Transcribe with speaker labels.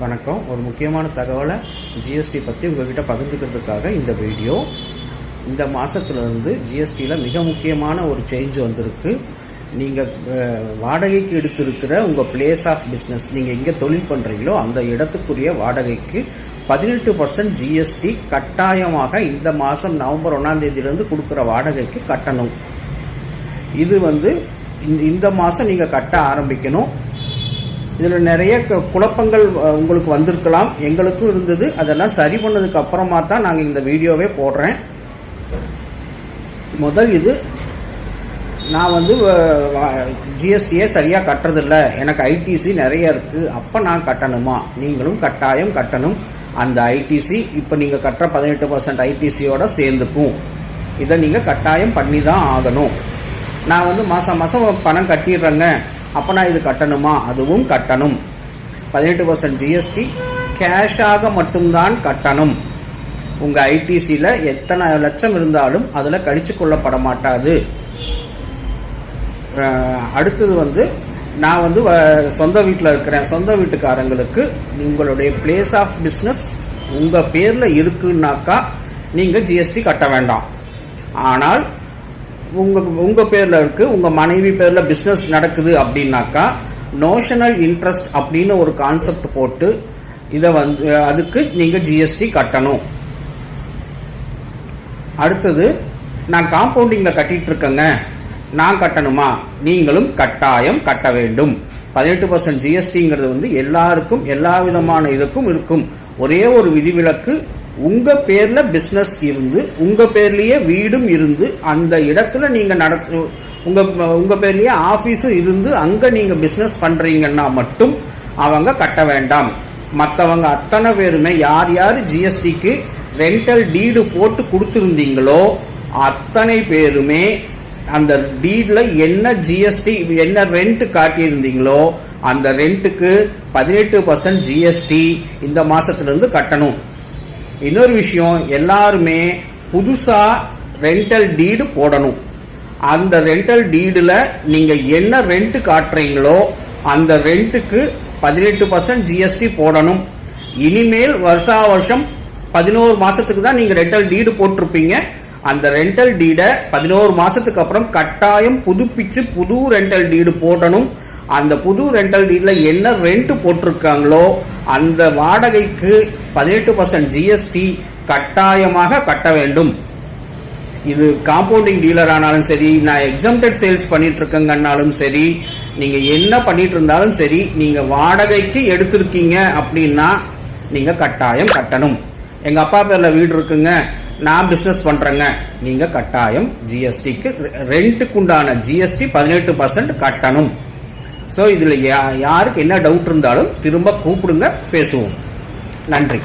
Speaker 1: வணக்கம். ஒரு முக்கியமான தகவலை ஜிஎஸ்டி பற்றி உங்கள்கிட்ட பகிர்ந்துக்கிறதுக்காக இந்த வீடியோ. இந்த மாதத்துலேருந்து ஜிஎஸ்டியில் மிக முக்கியமான ஒரு சேஞ்ச் வந்திருக்கு. நீங்கள் வாடகைக்கு எடுத்திருக்கிற உங்கள் பிளேஸ் ஆஃப் பிஸ்னஸ் நீங்கள் எங்கே தொழில் பண்ணுறீங்களோ அந்த இடத்துக்குரிய வாடகைக்கு பதினெட்டு பர்சன்ட் ஜிஎஸ்டி கட்டாயமாக இந்த மாதம் நவம்பர் ஒன்றாம் தேதியிலேருந்து கொடுக்குற வாடகைக்கு கட்டணும். இது வந்து இந்த மாதம் நீங்கள் கட்ட ஆரம்பிக்கணும். இதில் நிறைய குழப்பங்கள் உங்களுக்கு வந்திருக்கலாம். எங்களுக்கும் இருந்தது. அதெல்லாம் சரி பண்ணதுக்கு அப்புறமா தான் நாங்கள் இந்த வீடியோவே போடுறேன். முதல் இது நான் வந்து ஜிஎஸ்டியே சரியாக கட்டுறதில்ல. எனக்கு ஐடிசி நிறைய இருக்குது அப்போ நான் கட்டணுமா? நீங்களும் கட்டாயம் கட்டணும். அந்த ஐடிசி இப்போ நீங்கள் கட்டுற பதினெட்டு பர்சன்ட் ஐடிசியோட சேர்ந்துக்கும். இதை நீங்கள் கட்டாயம் பண்ணி தான் ஆகணும். நான் வந்து மாதம் மாதம் பணம் கட்டிடுறேங்க. அப்போ நான் இது கட்டணுமா? அதுவும் கட்டணும். பதினெட்டு பர்சன்ட் ஜிஎஸ்டி கேஷாக மட்டும்தான் கட்டணும். உங்கள் ஐடிசியில் எத்தனை லட்சம் இருந்தாலும் அதில் கழிச்சு கொள்ளப்பட மாட்டாது. அடுத்தது வந்து நான் வந்து வ- சொந்த வீட்டில் இருக்கிறேன். சொந்த வீட்டுக்காரங்களுக்கு உங்களுடைய பிளேஸ் ஆஃப் பிஸ்னஸ் உங்கள் பேரில் இருக்குன்னாக்கா நீங்கள் ஜிஎஸ்டி கட்ட வேண்டாம். ஆனால் உங்கள் உங்கள் பேரில் இருக்குது உங்கள் மனைவி பேரில் பிஸ்னஸ் நடக்குது அப்படின்னாக்கா நோஷனல் இன்ட்ரெஸ்ட் அப்படின்னு ஒரு கான்செப்ட் போட்டு இதை வந்து அதுக்கு நீங்கள் ஜிஎஸ்டி கட்டணும். அடுத்தது நான் காம்பவுண்டிங்கில் கட்டிகிட்டு இருக்கேங்க. நான் கட்டணுமா? நீங்களும் கட்டாயம் கட்ட வேண்டும். பதினெட்டு பர்சன்ட் ஜிஎஸ்டிங்கிறது வந்து எல்லாருக்கும் எல்லா விதமான இதுக்கும் இருக்கும். ஒரே ஒரு விதிவிலக்கு உங்க பேர்ல பிஸ்னஸ் இருந்து உங்க பேர்லயே வீடும் இருந்து அந்த இடத்துல நீங்க நடத்து உங்க உங்க பேர்லயே ஆபீஸும் இருந்து அங்க நீங்க பிஸ்னஸ் பண்றீங்கன்னா மட்டும் அவங்க கட்ட வேண்டாம். மற்றவங்க அத்தனை பேருமே யார் யார் ஜிஎஸ்டிக்கு ரெண்டல் டீடு போட்டு கொடுத்துருந்தீங்களோ அத்தனை பேருமே அந்த டீடில் என்ன ஜிஎஸ்டி என்ன ரெண்ட் காட்டியிருந்தீங்களோ அந்த ரெண்ட்டுக்கு பதினெட்டு பர்சன்ட் ஜிஎஸ்டி இந்த மாதத்துலேருந்து கட்டணும். இன்னொரு விஷயம் எல்லாருமே புதுசா ரெண்டல் டீடு போடணும். அந்த ரெண்டல் டீடுல நீங்க என்ன ரெண்ட் காட்டுறீங்களோ அந்த ரெண்ட்டுக்கு பதினெட்டு பர்சன்ட் ஜிஎஸ்டி போடணும். இனிமேல் வருஷா வருஷம் பதினோரு மாசத்துக்கு தான் நீங்க ரெண்டல் டீடு போட்டிருப்பீங்க. அந்த ரெண்டல் டீடை பதினோரு மாசத்துக்கு அப்புறம் கட்டாயம் புதுப்பிச்சு புது ரெண்டல் டீடு போடணும். அந்த புது ரெண்டல் டீட்ல என்ன ரெண்ட் போட்டிருக்காங்களோ அந்த வாடகைக்கு பதினெட்டு பர்சன்ட் ஜிஎஸ்டி கட்டாயமாக கட்ட வேண்டும். இது காம்பவுண்டிங் டீலர் ஆனாலும் சரி நான் எக்ஸம்டட் சேல்ஸ் பண்ணிட்டு இருக்கேங்கன்னாலும் சரி நீங்க என்ன பண்ணிட்டு இருந்தாலும் சரி நீங்க வாடகைக்கு எடுத்திருக்கீங்க அப்படின்னா நீங்க கட்டாயம் கட்டணும். எங்க அப்பா பேர்ல வீடு இருக்குங்க நான் பிசினஸ் பண்றேங்க. நீங்க கட்டாயம் ஜிஎஸ்டிக்கு ரெண்ட்டுக்கு உண்டான ஜிஎஸ்டி பதினெட்டு பர்சன்ட் கட்டணும். ஸோ இதில் யா- யாருக்கு என்ன டவுட் இருந்தாலும் திரும்ப கூப்பிடுங்க பேசுவோம். நன்றி.